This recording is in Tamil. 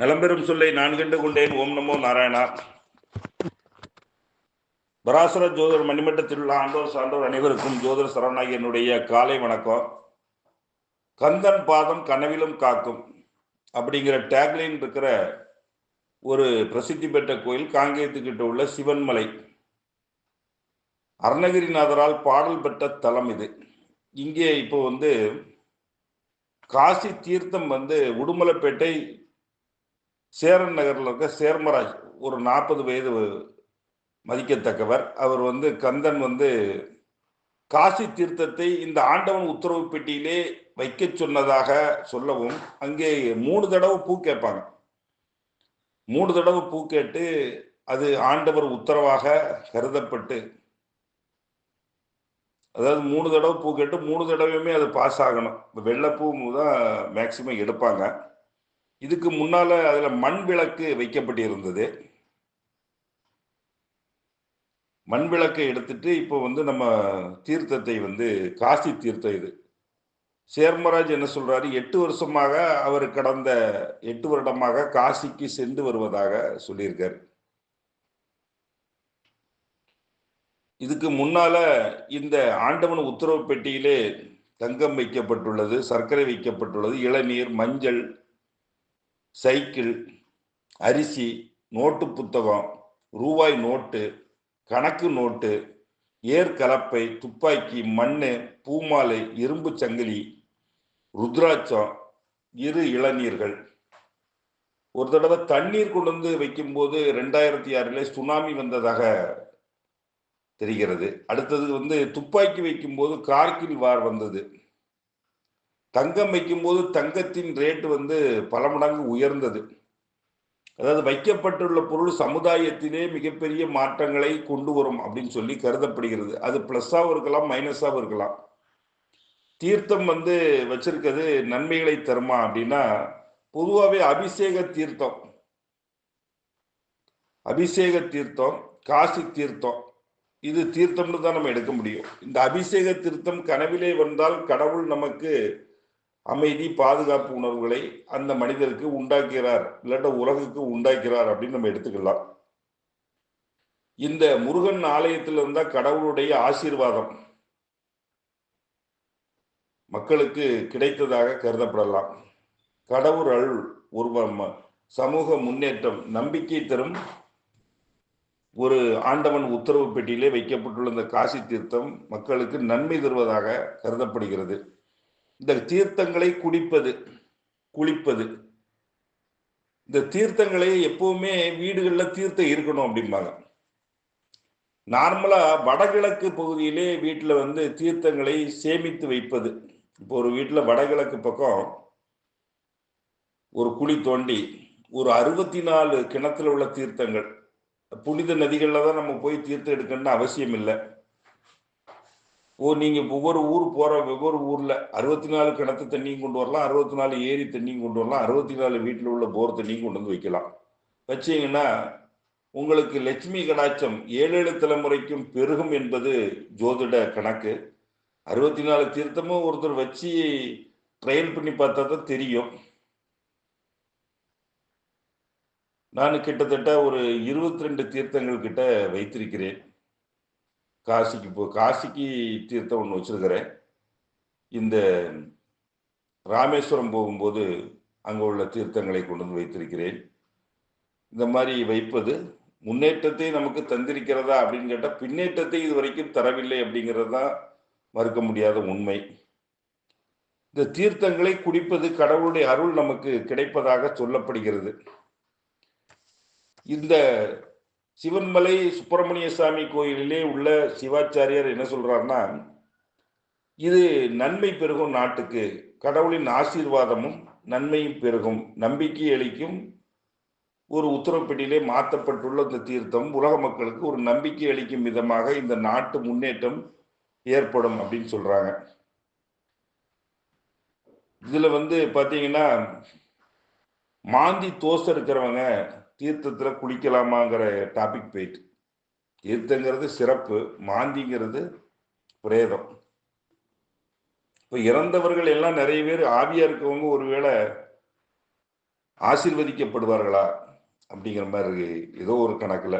நலம்பெரும் சொல்லை நான் கண்டு கொண்டேன் ஓம் நமோ நாராயணா. பராசர ஜோதர் மணிமட்டத்தில் உள்ள ஆண்டோர் சான்றோர் அனைவருக்கும் ஜோதர் சரவணாகி என்னுடைய காலை வணக்கம். கந்தன் பாதம் கனவிலும் காக்கும் அப்படிங்கிற டேக்லைன் இருக்கிற ஒரு பிரசித்தி பெற்ற கோயில் காங்கேயத்துக்கிட்ட உள்ள சிவன்மலை. அருணகிரிநாதரால் பாடல் பெற்ற தலம் இது. இங்கே இப்போ வந்து காசி தீர்த்தம் வந்து உடுமலைப்பேட்டை சேரன் நகரில் இருக்க சேர்மராஜ் ஒரு நாற்பது வயது மதிக்கத்தக்கவர். அவர் வந்து கந்தன் வந்து காசி தீர்த்தத்தை இந்த ஆண்டவன் உத்தரவு பெட்டியிலே வைக்க சொன்னதாக சொல்லவும் அங்கே மூணு தடவை பூ கேட்பாங்க. மூணு தடவை பூ கேட்டு அது ஆண்டவர் உத்தரவாக கருதப்பட்டு அதாவது மூணு தடவை பூ கேட்டு மூணு தடவையுமே அது பாஸ் ஆகணும். இந்த வெள்ளைப்பூ தான் மேக்சிமம் எடுப்பாங்க. இதுக்கு முன்னால அதுல மண் விளக்கு வைக்கப்பட்டிருந்தது. மண் விளக்கை எடுத்துட்டு இப்போ வந்து நம்ம தீர்த்தத்தை வந்து காசி தீர்த்தம் இது. சேர்மராஜ் என்ன சொல்றாரு? எட்டு வருஷமாக அவர் கடந்த எட்டு வருடமாக காசிக்கு சென்று வருவதாக சொல்லியிருக்காரு. இதுக்கு முன்னால இந்த ஆண்டவன் உத்தரவு பெட்டியிலே தங்கம் வைக்கப்பட்டுள்ளது சர்க்கரை வைக்கப்பட்டுள்ளது இளநீர் மஞ்சள் சைக்கிள் அரிசி நோட்டு புத்தகம் ரூபாய் நோட்டு கணக்கு நோட்டு ஏர் கலப்பை துப்பாக்கி மண் பூமாலை இரும்பு சங்கிலி ருத்ராட்சம் இரு இளநீர்கள். ஒரு தடவை தண்ணீர் கொண்டு வந்து வைக்கும்போது ரெண்டாயிரத்தி ஆறில் சுனாமி வந்ததாக தெரிகிறது. அடுத்தது வந்து துப்பாக்கி வைக்கும்போது கார்கில் வார் வந்தது. தங்கம் வைக்கும்போது தங்கத்தின் ரேட் வந்து பல மடங்கு உயர்ந்தது. அதாவது வைக்கப்பட்டுள்ள பொருள் சமுதாயத்திலே மிகப்பெரிய மாற்றங்களை கொண்டு வரும் அப்படின்னு சொல்லி கருதப்படுகிறது. அது ப்ளஸ்ஸாகவும் இருக்கலாம் மைனஸாகவும் இருக்கலாம். தீர்த்தம் வந்து வச்சிருக்கிறது நன்மைகளை தருமா அப்படின்னா பொதுவாகவே அபிஷேக தீர்த்தம். அபிஷேக தீர்த்தம் காசி தீர்த்தம் இது தீர்த்தம்னு தான் நம்ம எடுக்க முடியும். இந்த அபிஷேக தீர்த்தம் கனவிலே வந்தால் கடவுள் நமக்கு அமைதி பாதுகாப்பு உணர்வுகளை அந்த மனிதருக்கு உண்டாக்கிறார் இல்லாட்ட உலகுக்கு உண்டாக்கிறார் அப்படின்னு நம்ம எடுத்துக்கலாம். இந்த முருகன் ஆலயத்தில் இருந்தால் கடவுளுடைய ஆசீர்வாதம் மக்களுக்கு கிடைத்ததாக கருதப்படலாம். கடவுள் அருள் ஒரு சமூக முன்னேற்றம் நம்பிக்கை தரும் ஒரு ஆண்டவன் உத்தரவு பெட்டியிலே வைக்கப்பட்டுள்ள இந்த காசி தீர்த்தம் மக்களுக்கு நன்மை தருவதாக கருதப்படுகிறது. இந்த தீர்த்தங்களை குடிப்பது குளிப்பது. இந்த தீர்த்தங்களை எப்பவுமே வீடுகளில் தீர்த்தம் இருக்கணும் அப்படிம்பாங்க. நார்மலா வடகிழக்கு பகுதியிலே வீட்டில் வந்து தீர்த்தங்களை சேமித்து வைப்பது. இப்போ ஒரு வீட்டில் வடகிழக்கு பக்கம் ஒரு குழி தோண்டி ஒரு அறுபத்தி நாலு கிணத்துல உள்ள தீர்த்தங்கள். புனித நதிகளில் தான் நம்ம போய் தீர்த்தம் எடுக்கணும்னு அவசியம் இல்லை. ஓ நீங்க ஒவ்வொரு ஊர் போற ஒவ்வொரு ஊர்ல அறுபத்தி நாலு கிணத்து தண்ணியும் கொண்டு வரலாம் அறுபத்தி நாலு ஏரி தண்ணியும் கொண்டு வரலாம் அறுபத்தி நாலு வீட்டில் உள்ள போர் தண்ணியும் கொண்டு வந்து வைக்கலாம். வச்சீங்கன்னா உங்களுக்கு லட்சுமி கடாட்சம் ஏழு ஏழு தலைமுறைக்கும் பெருகும் என்பது ஜோதிட கணக்கு. அறுபத்தி நாலு தீர்த்தமும் ஒருத்தர் வச்சு ட்ரையல் பண்ணி பார்த்தா தான் தெரியும். நான் கிட்டத்தட்ட ஒரு இருபத்தி ரெண்டு தீர்த்தங்கள் கிட்ட வைத்திருக்கிறேன். காசிக்கு போ காசிக்கு தீர்த்தம் ஒன்று வச்சிருக்கிறேன். இந்த ராமேஸ்வரம் போகும்போது அங்கே உள்ள தீர்த்தங்களை கொண்டு வந்து வைத்திருக்கிறேன். இந்த மாதிரி வைப்பது முன்னேற்றத்தை நமக்கு தந்திருக்கிறதா அப்படின்னு கேட்டால் பின்னேற்றத்தை இது வரைக்கும் தரவில்லை அப்படிங்கிறது தான் மறுக்க முடியாத உண்மை. இந்த தீர்த்தங்களை குடிப்பது கடவுளுடைய அருள் நமக்கு கிடைப்பதாக சொல்லப்படுகிறது. இந்த சிவன்மலை சுப்பிரமணிய சாமி கோயிலிலே உள்ள சிவாச்சாரியார் என்ன சொல்றாருன்னா இது நன்மை பெருகும் நாட்டுக்கு கடவுளின் ஆசீர்வாதமும் நன்மையும் பெருகும் நம்பிக்கை அளிக்கும் ஒரு உத்தரப்பட்டியிலே மாற்றப்பட்டுள்ள இந்த தீர்த்தம் உலக மக்களுக்கு ஒரு நம்பிக்கை அளிக்கும் விதமாக இந்த நாட்டு முன்னேற்றம் ஏற்படும் அப்படின்னு சொல்றாங்க. இதுல வந்து பாத்தீங்கன்னா மாந்தி தோசை இருக்கிறவங்க தீர்த்தத்தில் குளிக்கலாமாங்கிற டாபிக் போயிட்டு. தீர்த்தங்கிறது சிறப்பு மாந்திங்கிறது பிரேதம். இப்போ இறந்தவர்கள் எல்லாம் நிறைய பேர் ஆவியா இருக்கவங்க ஒருவேளை ஆசிர்வதிக்கப்படுவார்களா அப்படிங்கிற மாதிரி ஏதோ ஒரு கணக்கில்.